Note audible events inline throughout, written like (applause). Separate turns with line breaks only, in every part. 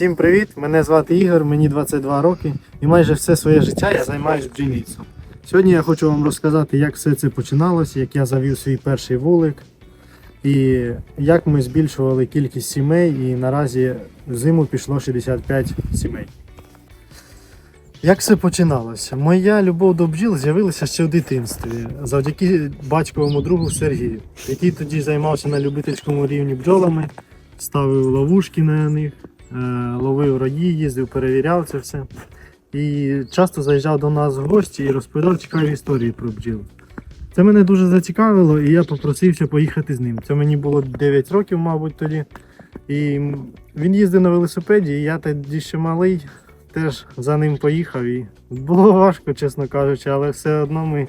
Всім привіт! Мене звати Ігор, мені 22 роки і майже все своє життя я займаюся бджільництвом. Сьогодні я хочу вам розказати, як все це починалося, як я завів свій перший вулик і як ми збільшували кількість сімей, і наразі в зиму пішло 65 сімей. Як все починалося? Моя любов до бджіл з'явилася ще в дитинстві завдяки батьковому другу Сергію, який тоді займався на любительському рівні бджолами, ставив ловушки на них, ловив раї, їздив, перевіряв це все. І часто заїжджав до нас в гості і розповідав цікаві історії про бджіл. Це мене дуже зацікавило, і я попросився поїхати з ним. Це мені було 9 років, мабуть, тоді. І він їздив на велосипеді, і я тоді ще малий, теж за ним поїхав. І було важко, чесно кажучи, але все одно ми,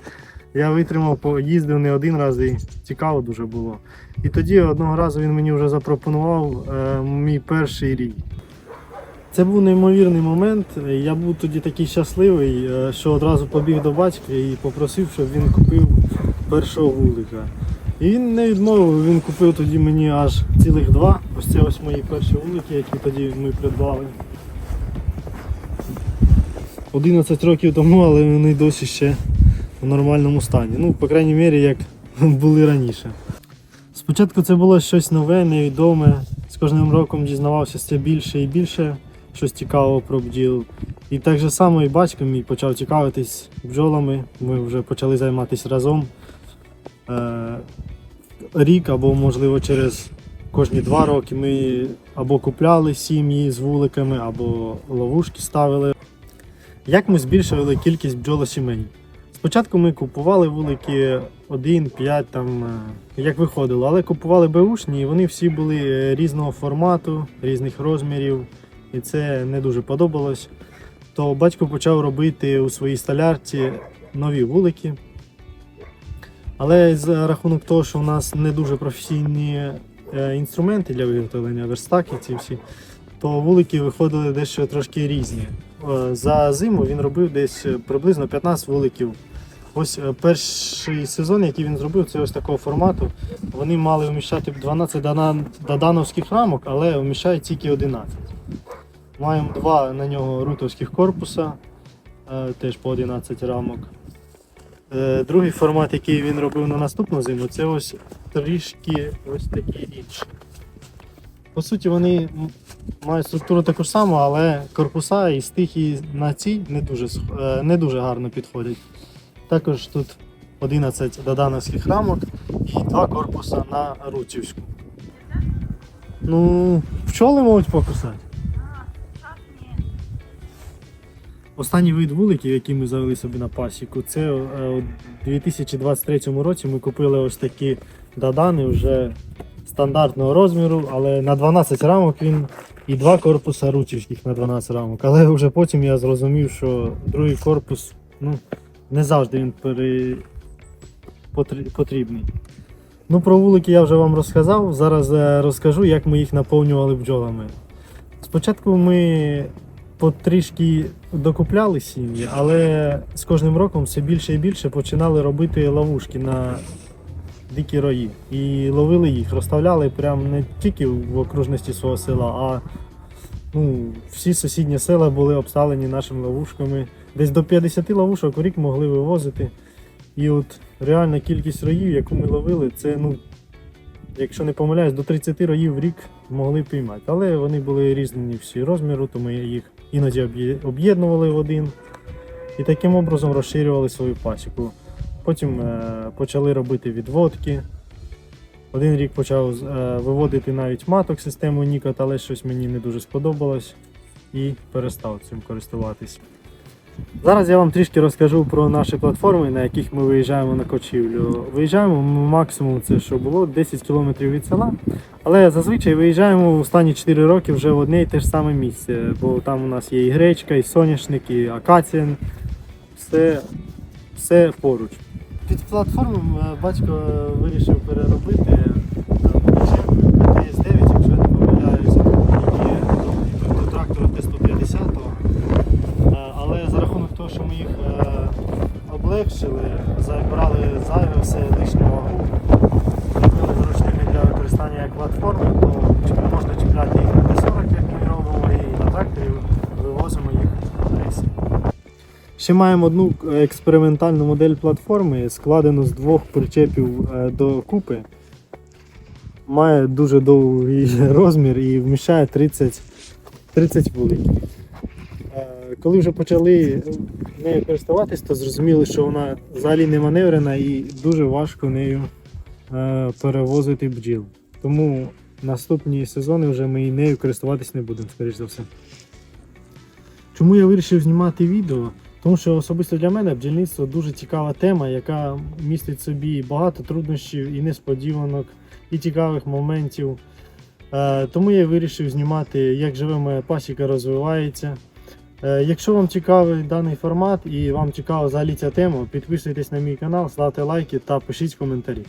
я витримав, поїздив не один раз і цікаво дуже було. І тоді одного разу він мені вже запропонував е, мій перший рій. Це був неймовірний момент. Я був тоді такий щасливий, е, що одразу побіг до батька і попросив, щоб він купив першого вулика. І він не відмовив, він купив тоді мені аж цілих два. Ось це ось мої перші вулики, які тоді ми придбали. 11 років тому, але вони досі ще в нормальному стані. Ну, по крайній мірі, як (laughs) були раніше. Спочатку це було щось нове, невідоме. З кожним роком дізнавався все більше і більше щось цікавого про бджіл. І так же само і батько мій почав цікавитись бджолами. Ми вже почали займатися разом. Е, рік або, можливо, через кожні два роки ми або купляли сім'ї з вуликами, або ловушки ставили. Як ми збільшували кількість бджолосімей? Спочатку ми купували вулики 1, 5, там, е, як виходило, але купували беушні, і вони всі були е, різного формату, різних розмірів, і це не дуже подобалось. То батько почав робити у своїй столярці нові вулики. Але за рахунок того, що у нас не дуже професійні е, інструменти для виготовлення верстаки, ці всі, то вулики виходили дещо трошки різні. За зиму він робив десь приблизно 15 вуликів. Ось е, перший сезон, який він зробив, це ось такого формату. Вони мали вміщати 12 дана- додановських рамок, але вміщають тільки 11. Маємо два на нього рутовських корпуса, е, теж по 11 рамок. Е, Другий формат, який він робив на наступну зиму, це ось трішки ось такий інший. По суті, вони мають структуру таку ж саму, але корпуса і стихії на цій не дуже, не дуже гарно підходять. Також тут 11 додановських рамок і два корпуса на рутівську. Ну, пчоли можуть покусати. Останній вид вуликів, який ми завели собі на пасіку, це е, у 2023 році ми купили ось такі дадани вже стандартного розміру, але на 12 рамок він і два корпуса рутівських на 12 рамок. Але вже потім я зрозумів, що другий корпус ну, не завжди він пере... потрібний. Ну, про вулики я вже вам розказав. Зараз розкажу, як ми їх наповнювали бджолами. Спочатку ми потрішки докупляли сім'ї, але з кожним роком все більше і більше починали робити ловушки на дикі рої. І ловили їх, розставляли прямо не тільки в окружності свого села, а ну, всі сусідні села були обставлені нашими ловушками. Десь до 50 ловушок у рік могли вивозити. І от реальна кількість роїв, яку ми ловили, це, ну, якщо не помиляюсь, до 30 роїв в рік могли піймати. Але вони були різні всі розміру, то ми їх іноді об'єднували в один і таким образом розширювали свою пасіку. Потім е, почали робити відводки. Один рік почав е, виводити навіть маток систему Nikot, але щось мені не дуже сподобалось і перестав цим користуватись. Зараз я вам трішки розкажу про наші платформи, на яких ми виїжджаємо на кочівлю. Виїжджаємо максимум, це що було 10 км від села. Але зазвичай виїжджаємо в останні 4 роки вже в одне і те ж саме місце, бо там у нас є і гречка, і соняшник, і акація. Все, все поруч. Під платформу е, батько вирішив переробити ТС-9, якщо я не помиляюся, які до трактора Т-150. Е, Але за рахунок того, що ми їх е, облегшили, забрали зайве все лишню вагу, зробили зручними для використання як платформи, то чи- можна чіпляти їх на Т-40, як ми робимо, і на Ще маємо одну експериментальну модель платформи, складену з двох причепів е, до купи. Має дуже довгий (laughs) розмір і вміщає 30, 30 вуликів. Е, Коли вже почали нею користуватись, то зрозуміли, що вона взагалі не маневрена і дуже важко нею е, перевозити бджіл. Тому наступні сезони вже ми нею користуватись не будемо, скоріш за все. Чому я вирішив знімати відео? Тому що особисто для мене бджільництво дуже цікава тема, яка містить собі багато труднощів і несподіванок, і цікавих моментів. Е, тому я вирішив знімати, як живе моя пасіка розвивається. Е, якщо вам цікавий даний формат і вам цікава взагалі ця тема, підписуйтесь на мій канал, ставте лайки та пишіть коментарі.